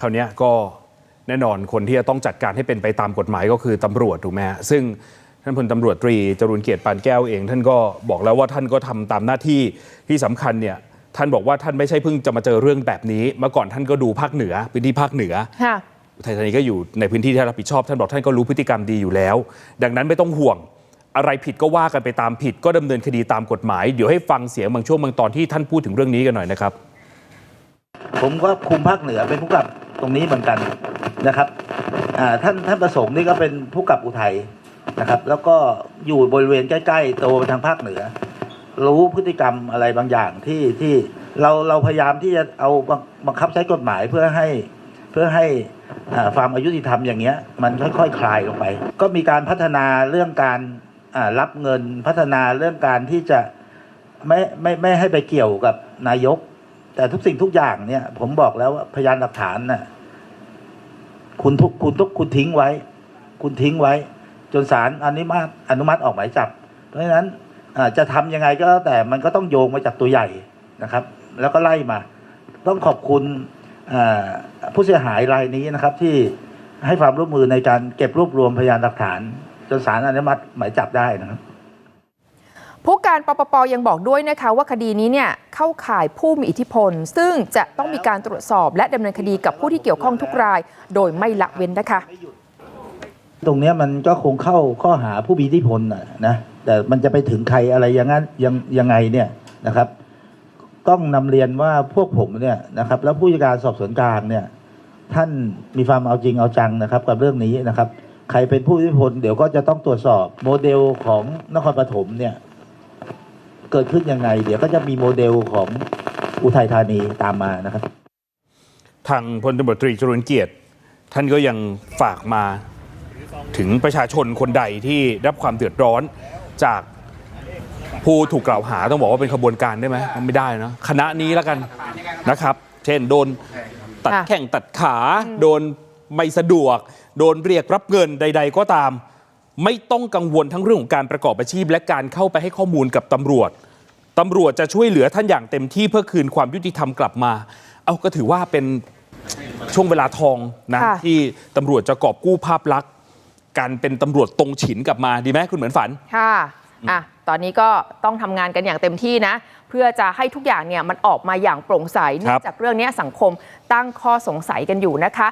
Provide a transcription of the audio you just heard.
คราวเนี้ยก็แน่นอนคนที่จะต้องจัดการให้เป็นไปตามกฎหมายก็คือตำรวจถูกไหมฮะซึ่งท่านพลตำรวจตรีจรูนเกียรติปานแก้วเอง ท่านก็บอกแล้วว่าท่านก็ทำตามหน้าที่ที่สำคัญเนี่ยท่านบอกว่าท่านไม่ใช่เพิ่งจะมาเจอเรื่องแบบนี้เมื่อก่อนท่านก็ดูภาคเหนือพื้นที่ภาคเหนือค่ะอุทัยธานีก็อยู่ในพื้นที่ที่ท่านรับผิดชอบ ท่านบอกท่านก็รู้พฤติกรรมดีอยู่แล้ว ดังนั้นไม่ต้องห่วงอะไรผิดก็ว่ากันไปตามผิด ก็ดำเนินคดีตามกฎหมายเดี๋ยวให้ฟังเสียงบางช่วงบางตอนที่ท่านพูดถึงเรื่องนี้กันหน่อยนะครับ ผมก็คุมภาคเหนือเป็นผู้กับ ตรงนี้เหมือนกันนะครับท่านท่านประสงค์นี่ก็เป็นผู้กับอุทัยนะครับ แล้วก็อยู่บริเวณใกล้ๆตไปทางภาคเหนือ รู้พฤติกรรมอะไรบางอย่างที่ที่เราเราพยายามที่จะเอาบังคับใช้กฎหมายเพื่อให้เพื่อให้ความอายุติธรรมอย่างเงี้ยมันค่อยๆคคลายลงไป ก็มีการพัฒนาเรื่องการรับเงินพัฒนาเรื่องการที่จะไม่ไม่ไม่ให้ไปเกี่ยวกับนายก แต่ทุกสิ่งทุกอย่างเนี่ย ผมบอกแล้วว่าพยานหลักฐานน่ะคุณทุกคุณทุกคุณทิ้งไว้ คุณทิ้งไว้ จนศาลอนุมัติอนุมัติออกหมายจับ เพราะฉะนั้นจะทำยังไงก็แล้วแต่มันก็ต้องโยงมาจากตัวใหญ่นะครับ แล้วก็ไล่มา ต้องขอบคุณผู้เสียหายรายนี้นะครับ ที่ให้ความร่วมมือในการเก็บรวบรวมพยานหลักฐาน จนศาลอนุมัติหมายจับได้นะครับ ผู้การปปปยังบอกด้วยนะคะว่าคดีนี้เนี่ยเข้าข่ายผู้มีอิทธิพล ซึ่งจะต้องมีการตรวจสอบ และดำเนินคดีกับผู้ที่เกี่ยวข้องทุกราย โดยไม่ละเว้นนะคะ ตรงเนี้ยมันก็คงเข้าข้อหาผู้มีอิทธิพลน่ะนะแต่มันจะไปถึงใครอะไรอย่างนั้นยังยังไงเนี่ยนะครับ ต้องนำเรียนว่าพวกผมเนี่ยนะครับ แล้วผู้จัดการสอบสวนกลางเนี่ย ท่านมีความเอาจริงเอาจังนะครับ กับเรื่องนี้นะครับ ใครเป็นผู้มีอิทธิพลเดี๋ยวก็จะต้องตรวจสอบโมเดลของนครปฐมเนี่ย เกิดขึ้นยังไง เดี๋ยวก็จะมีโมเดลของอุทัยธานีตามมานะครับ ทางพลตำรวจตรีจรูนเกียรติ ท่านก็ยังฝากมาถึงประชาชนคนใดที่ได้รับความเดือดร้อนจากผู้ถูกกล่าวหาต้องบอกว่าเป็นขบวนการได้ไหมมันไม่ได้นะคณะนี้แล้วกันนะครับ เช่นโดนตัดค่ะแข้งตัดขา โดนไม่สะดวก โดนเรียกรับเงินใด ๆ ก็ตาม ไม่ต้องกังวลทั้งเรื่องของการประกอบอาชีพ และการเข้าไปให้ข้อมูลกับตำรวจ ตำรวจจะช่วยเหลือท่านอย่างเต็มที่เพื่อคืนความยุติธรรมกลับมา เอาก็ถือว่าเป็นช่วงเวลาทองนะที่ตำรวจจะกอบกู้ภาพลักษณ์การเป็นตำรวจตรงฉินกลับมาดีไหมคุณเหมือนฝัน ค่ะอะตอนนี้ก็ต้องทำงานกันอย่างเต็มที่นะ เพื่อจะให้ทุกอย่างเนี่ยมันออกมาอย่างโปร่งใสเนื่องจากเรื่องนี้สังคมตั้งข้อสงสัยกันอยู่นะคะ